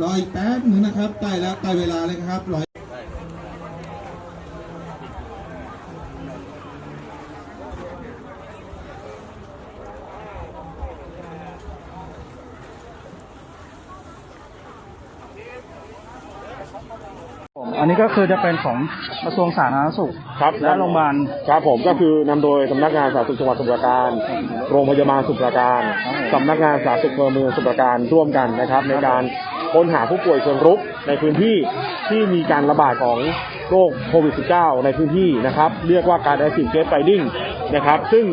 รออีกแป๊บหนึ่งนะครับใกล้แล้วใกล้เวลาเลยครับรอผมอันนี้ก็คือจะเป็นของกระทรวงสาธารณสุขครับและโรงพยาบาลครับผมก็คือนำโดยสำนักงานสาธารณสุขจังหวัดสมุทรปราการ โรงพยาบาลสมุทรปราการครับผมสำนักงานสาธารณสุขอำเภอเมืองสมุทรปราการร่วมกันนะครับ ในการ ค้นหาผู้ป่วยเชิงรุกในพื้นที่ที่มีการระบาดของโรคโควิด -19 ในพื้นที่นะครับ เรียกว่าการ active case finding นะครับ ซึ่ง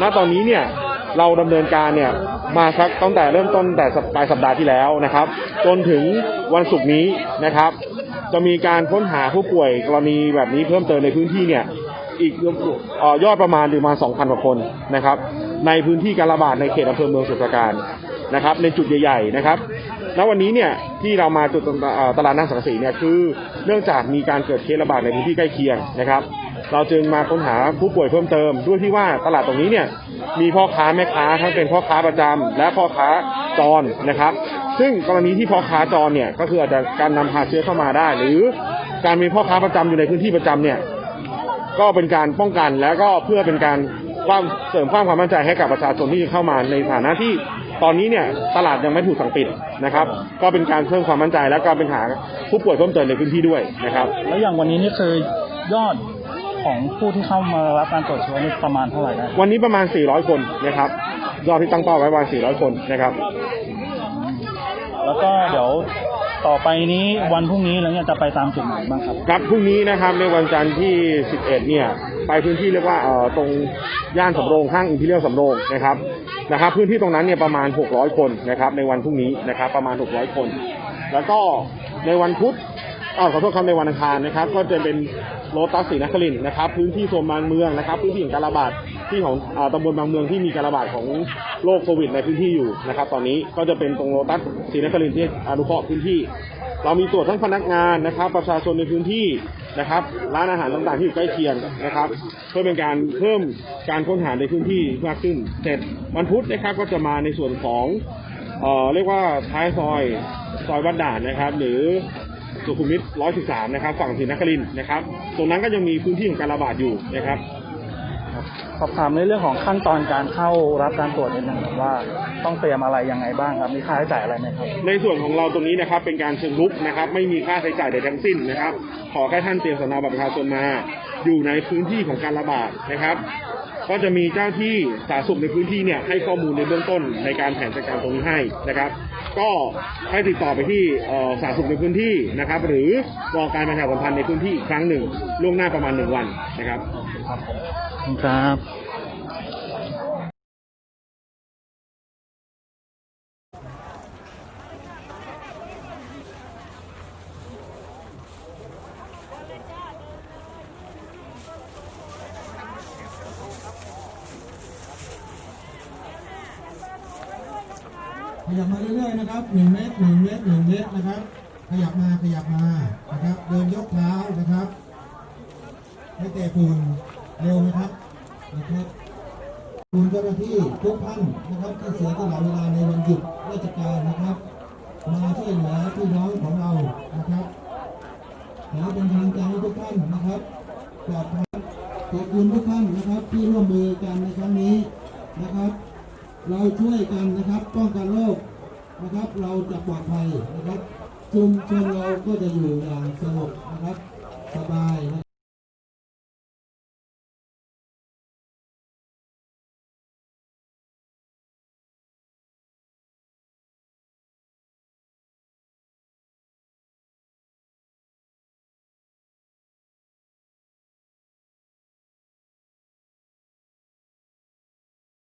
ณตอนนี้เนี่ยเราดำเนินการเนี่ยมาสักตั้งแต่เริ่มต้นแต่ปลายสัปดาห์ที่แล้วนะครับ จนถึงวันศุกร์นี้นะครับ จะมีการค้นหาผู้ป่วยกรณีแบบนี้เพิ่มเติมในพื้นที่เนี่ยอีกออยอดประมาณประมาณ2,000 กว่าคนนะครับ ในพื้นที่การระบาดในเขตอำเภอเมืองสมุทรราการนะครับ ในจุดใหญ่ ๆ นะครับ ณวันนี้เนี่ยที่เรามาจุดตลาดนัดสังสีเนี่ยคือเนื่องจากมีการเกิดเคสระบาดในพื้นที่ใกล้เคียงนะครับ เราจึงมาค้นหาผู้ป่วยเพิ่มเติม ด้วยที่ว่าตลาดตรงนี้เนี่ยมีพ่อค้าแม่ค้าทั้งเป็นพ่อค้าประจำและพ่อค้าจรนะครับ ซึ่งกรณีที่พ่อค้าจรเนี่ยก็คืออาจจะการนำพาเชื้อเข้ามาได้ หรือการมีพ่อค้าประจำอยู่ในพื้นที่ประจำเนี่ยก็เป็นการป้องกันและก็เพื่อเป็นการ ความเสริมความความมั่นใจให้กับประชาชนที่เข้ามาในฐานะที่ตอนนี้เนี่ยตลาดยังไม่ถูกสั่งปิดนะครับ ก็เป็นการเพิ่มความมั่นใจและการเป็นหาผู้ป่วยเพิ่มเติมในพื้นที่ด้วยนะครับ แล้วอย่างวันนี้นี่คือยอดของผู้ที่เข้ามารับการตรวจเชื้อนี่ประมาณเท่าไหร่ได้วันนี้ประมาณ 400 คนนะครับยอดที่ตั้งเป้าไว้ประมาณ 400 คนนะครับ แล้วก็เดี๋ยวต่อไปนี้วันพรุ่งนี้แล้วเนี่ยจะไปตามจุดไหนบ้างครับ ครับพรุ่งนี้นะครับในวันจันทร์ที่ 11 เนี่ย ไปพื้นที่เรียกว่าเอ่อตรงย่านสำโรงห้างอิมพีเรียลสำโรงนะครับนะครับพื้นที่ตรงนั้นเนี่ยประมาณ 600 คนนะครับในวันพรุ่งนี้นะครับประมาณ 600 คน แล้วก็ในวันพุธอ้าวขอโทษครับในวันอังคารนะครับ ก็จะเป็นโลตัสสีนครินทร์นะครับ พื้นที่โซนบางเมืองนะครับ พื้นที่ของการระบาด ที่ของอตำบลบางเมืองที่มีการระบาดของโรคโควิดในพื้นที่อยู่นะครับ ตอนนี้ก็จะเป็นตรงโลตัสศรีนครินทร์ที่อนุเคราะห์พื้นที่ เรามีตรวจทั้งพนักงานนะครับ ประชาชนในพื้นที่นะครับ ร้านอาหารต่างๆที่อยู่ใกล้เคียงนะครับ เพื่อเป็นการเพิ่มการค้นหาในพื้นที่มากขึ้น เสร็จวันพุธนะครับก็จะมาในส่วนของเอ่อเรียกว่าท้ายซอยซอยวัดด่านนะครับ หรือสุขุมวิท113 นะครับ ฝั่งศรีนครินทร์นะครับ ตรงนั้นก็ยังมีพื้นที่ของการระบาดอยู่นะครับ สอบถามในเรื่องของขั้นตอนการเข้ารับการตรวจนิดนึงครับว่าต้องเตรียมอะไรยังไงบ้างครับมีค่าใช้จ่ายอะไรไหมครับ ในส่วนของเราตรงนี้นะครับเป็นการเชิงรุกนะครับ ไม่มีค่าใช้จ่ายใดทั้งสิ้นนะครับ ขอแค่ท่านเตรียมสำเนาบัตรประชาชนมา อยู่ในพื้นที่ของการระบาดนะครับ ก็จะมีเจ้าที่สาธารณสุขในพื้นที่เนี่ยให้ข้อมูลในเบื้องต้นในการแผนจัดการตรงนี้ให้นะครับ ก็ให้ติดต่อไปที่สาธารณสุขในพื้นที่นะครับ หรือรอการประชาสัมพันธ์ในพื้นที่อีกครั้งหนึ่งล่วงหน้าประมาณหนึ่งวันนะครับครับ ขยับมาเรื่อยๆนะครับหนึ่งเมตรหนึ่งเมตรหนึ่งเมตรนะครับ ขยับมาขยับมานะครับ เดินยกเท้านะครับไม่เตะฝุ่นเร็วไหมครับนะครับคุณเจ้าหน้าที่ทุกท่านนะครับที่เสียสละเวลาในวันหยุดราชการนะครับ มาช่วยเหลือพี่น้องของเรานะครับขอเป็นกำลังใจให้ทุกท่านนะครับปลอดภัยขอบคุณทุกท่านนะครับที่ร่วมมือกันในครั้งนี้นะครับ เราช่วยกันนะครับป้องกันโรคนะครับ เราจะปลอดภัยนะครับชุมชนเราก็จะอยู่อย่างสงบนะครับ สบายนะ